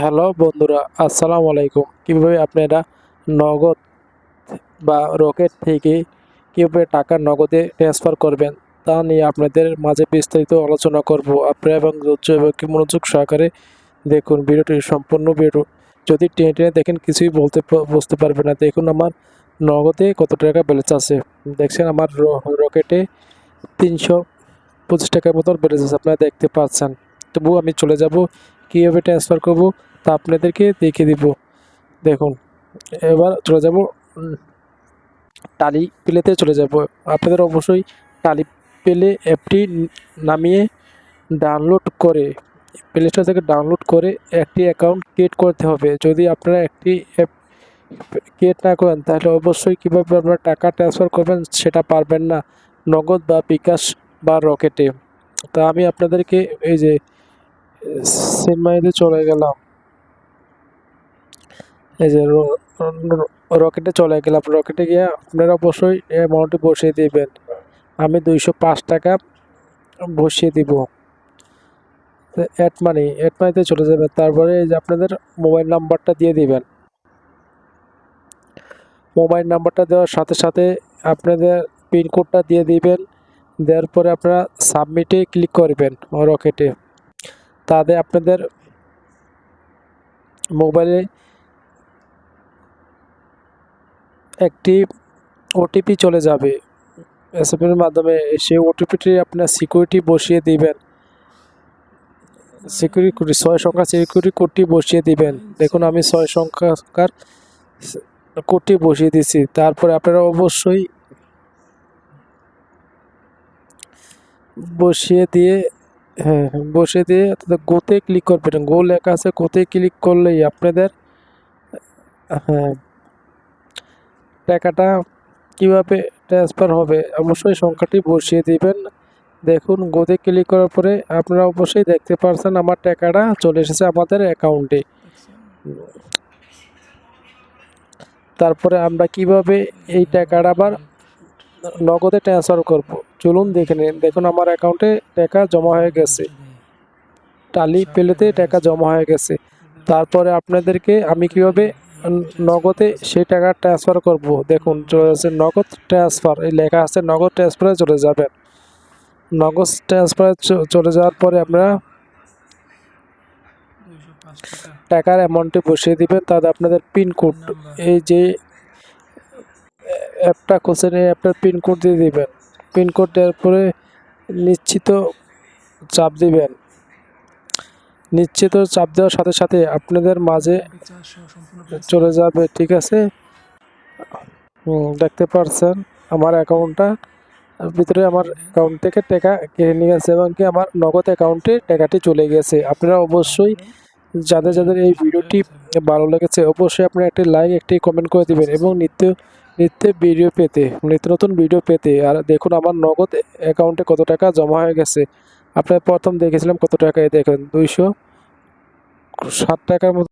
Hello বন্ধুরা, আসসালামু আলাইকুম। কীভাবে আপনারা নগদ বা রকেট থেকে কীভাবে টাকা নগদে ট্রান্সফার করবেন তা নিয়ে আপনাদের মাঝে বিস্তারিত আলোচনা করব। আপনারা এবং ধৈর্য এবং কি মনোযোগ সহকারে দেখুন ভিডিওটি সম্পূর্ণ ভিডিও। যদি টেনে টেনে দেখেন, কিছুই বলতে বুঝতে পারবেন না। দেখুন আমার নগদে কত টাকা ব্যালেন্স আছে। দেখছেন আমার রকেটে তিনশো পঁচিশ টাকার মতন ব্যালেন্স আছে। আপনারা দেখতে পাচ্ছেন। তবুও আমি চলে যাব কীভাবে ট্রান্সফার করব তা আপনাদেরকে দেখিয়ে দিব। দেখুন, এবার চলে যাব টালি প্লেতে চলে যাব। আপনাদের অবশ্যই টালি প্লে অ্যাপটি নামিয়ে ডাউনলোড করে প্লে স্টোর থেকে ডাউনলোড করে একটি অ্যাকাউন্ট ক্রিয়েট করতে হবে। যদি আপনারা একটি অ্যাপ ক্রিয়েট না করেন, তাহলে অবশ্যই কীভাবে আপনারা টাকা ট্রান্সফার করবেন সেটা পারবেন না, নগদ বা বিকাশ বা রকেটে। তা আমি আপনাদেরকে এই যে সিনেমাইতে চলে গেলাম। এই যে রকেটে চলে গেলাম। রকেটে গিয়ে আপনারা অবশ্যই অ্যামাউন্টটি বসিয়ে দিবেন। আমি দুইশো পাঁচ টাকা বসিয়ে দিব। অ্যাড মানি অ্যাড মানিতে চলে যাবেন। তারপরে এই যে আপনাদের মোবাইল নাম্বারটা দিয়ে দিবেন। মোবাইল নাম্বারটা দেওয়ার সাথে সাথে আপনাদের পিনকোডটা দিয়ে দিবেন। দেওয়ার পরে আপনারা সাবমিটে ক্লিক করবেন রকেটে তাতে আপনাদের মোবাইলে একটি ওটিপি চলে যাবে। এস এম এর মাধ্যমে সেই ওটিপিটি আপনার সিকিউরিটি বসিয়ে দিবেন। সিকিউরিটি ছয় সংখ্যা সিকিউরিটি কোডটি বসিয়ে দিবেন। দেখুন, আমি ছয় সংখ্যাকার কোডটি বসিয়ে দিছি তারপরে আপনারা অবশ্যই বসিয়ে দিয়ে হ্যাঁ হ্যাঁ, বসিয়ে দিয়ে গোতে ক্লিক করবেন গো লেখা আছে গোতে ক্লিক করলেই আপনাদের হ্যাঁ টাকাটা কীভাবে ট্রান্সফার হবে অবশ্যই সংখ্যাটি বসিয়ে দিবেন। দেখুন গোতে ক্লিক করার পরে আপনারা অবশ্যই দেখতে পারছেন আমার টাকাটা চলে এসেছে আমাদের অ্যাকাউন্টে তারপরে আমরা কীভাবে এই টাকাটা আবার নগদে ট্রান্সফার করব। চলুন দেখে নিন। দেখুন আমার অ্যাকাউন্টে টাকা জমা হয়ে গেছে। টালি পেলেতে টাকা জমা হয়ে গেছে। তারপরে আপনাদেরকে আমি কীভাবে নগদে সেই টাকা ট্রান্সফার করব? দেখুন, চলে যাচ্ছে নগদ ট্রান্সফার এই লেখা আছে, নগদ ট্রান্সফারে চলে যাবেন। নগদ ট্রান্সফারে চলে যাওয়ার পরে আপনারা টাকার অ্যামাউন্টটি বসিয়ে দিবেন। তাতে আপনাদের পিনকোড এই যে অ্যাপটা খুঁজছেন এই অ্যাপটার পিনকোড দিয়ে দিবেন। পিনকোড দেওয়ার পরে নিশ্চিত চাপ দিবেন। নিশ্চিত চাপ দেওয়ার সাথে সাথে আপনাদের মাঝে চলে যাবে, ঠিক আছে? দেখতে পারছেন আমার অ্যাকাউন্টটা ভিতরে আমার অ্যাকাউন্ট থেকে টাকা কেটে নিয়ে গেছে এবং কি আমার নগদ অ্যাকাউন্টে টাকাটি চলে গেছে। আপনারা অবশ্যই যাদের যাদের এই ভিডিওটি ভালো লেগেছে, অবশ্যই আপনারা একটি লাইক একটি কমেন্ট করে দিবেন এবং নিত্য নিত্য ভিডিও পেতে, নিত্য নতুন ভিডিও পেতে। আর দেখুন আমার নগদ অ্যাকাউন্টে কত টাকা জমা হয়ে গেছে। আপনার প্রথম দেখেছিলাম কত টাকা দেখেন, দুইশো ষাট টাকার মতো